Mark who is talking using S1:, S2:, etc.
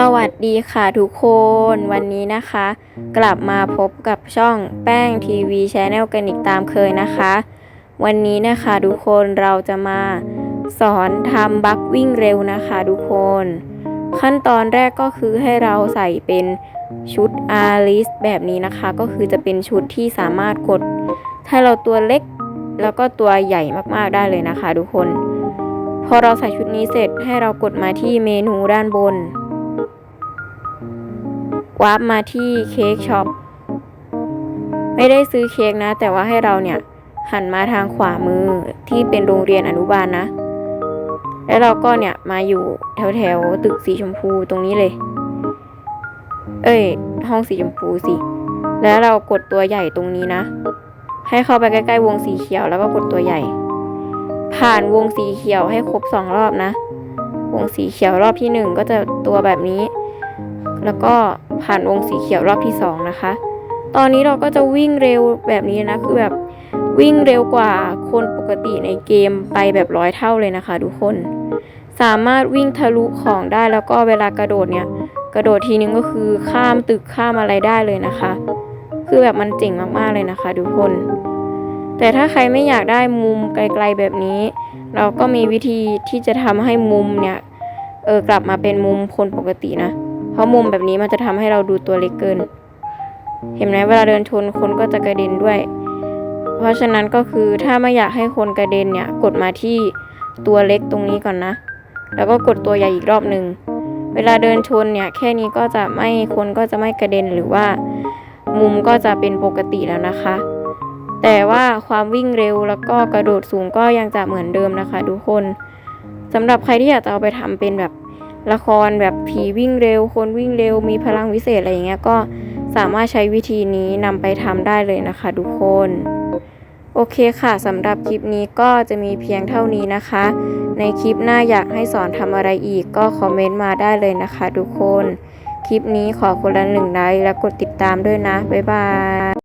S1: สวัสดีค่ะทุกคนวันนี้นะคะ กลับมาพบกับช่องแป้งทีวีชแนลกันอีกตามเคยนะคะ วันนี้นะคะทุกคนเราจะมาสอนทำบัควิ่งเร็วนะคะทุกคน ขั้นตอนแรกก็คือให้เราใส่เป็นชุดอาริสแบบนี้นะคะ ก็คือจะเป็นชุดที่สามารถกดให้เราตัวเล็กแล้วก็ตัวใหญ่มากๆได้เลยนะคะทุกคน พอเราใส่ชุดนี้เสร็จให้เรากดมาที่เมนูด้านบน วาร์ปมาที่เค้กช็อปไม่ได้ซื้อเค้กนะ แต่ว่าให้เราเนี่ยหันมาทางขวามือที่เป็นโรงเรียนอนุบาลนะแล้วเราก็เนี่ยมาอยู่แถวแถวๆตึกสีชมพูตรงนี้เลย เอ้ย ห้องสีชมพูสิ แล้วเรากดตัวใหญ่ตรงนี้นะ ให้เข้าไปใกล้ๆวงสีเขียวแล้วก็กดตัวใหญ่ ผ่านวงสีเขียวให้ครบสองรอบนะ วงสีเขียวรอบที่หนึ่งก็จะตัวแบบนี้ แล้วก็ผ่านวงสีเขียวรอบที่สองนะคะ ตอนนี้เราก็จะวิ่งเร็วแบบนี้นะ คือแบบวิ่งเร็วกว่าคนปกติในเกมไปแบบร้อยเท่าเลยนะคะ ทุกคน สามารถวิ่งทะลุของได้แล้วก็เวลากระโดดเนี่ย กระโดดทีนึงก็คือข้ามตึกข้ามอะไรได้เลยนะคะ คือแบบมันเจ๋งมากๆเลยนะคะทุกคน แต่ถ้าใครไม่อยากได้มุมไกลๆแบบนี้ เราก็มีวิธีที่จะทำให้มุมเนี่ยเออกลับมาเป็นมุมคนปกตินะ เพราะมุมแบบนี้มันจะทำให้เราดูตัวเล็กเกิน เห็นไหมเวลาเดินชนคนก็จะกระเด็นด้วย เพราะฉะนั้นก็คือถ้าไม่อยากให้คนกระเด็นเนี่ยกดมาที่ตัวเล็กตรงนี้ก่อนนะ แล้วก็กดตัวใหญ่อีกรอบหนึ่งเวลาเดินชนเนี่ยแค่นี้ก็จะไม่คนก็จะไม่กระเด็นหรือว่ามุมก็จะเป็นปกติแล้วนะคะ แต่ว่าความวิ่งเร็วแล้วก็กระโดดสูงก็ยังจะเหมือนเดิมนะคะทุกคนสำหรับใครที่อยากจะเอาไปทำเป็นแบบ ละครแบบผีวิ่งเร็ว คนวิ่งเร็ว มีพลังวิเศษอะไรอย่างเงี้ยก็สามารถใช้วิธีนี้นำไปทำได้เลยนะคะทุกคน โอเคค่ะสำหรับคลิปนี้ก็จะมีเพียงเท่านี้นะคะ ในคลิปหน้าอยากให้สอนทำอะไรอีกก็คอมเมนต์มาได้เลยนะคะทุกคน คลิปนี้ขอคนละหนึ่งไลค์และกดติดตามด้วยนะ บ๊ายบาย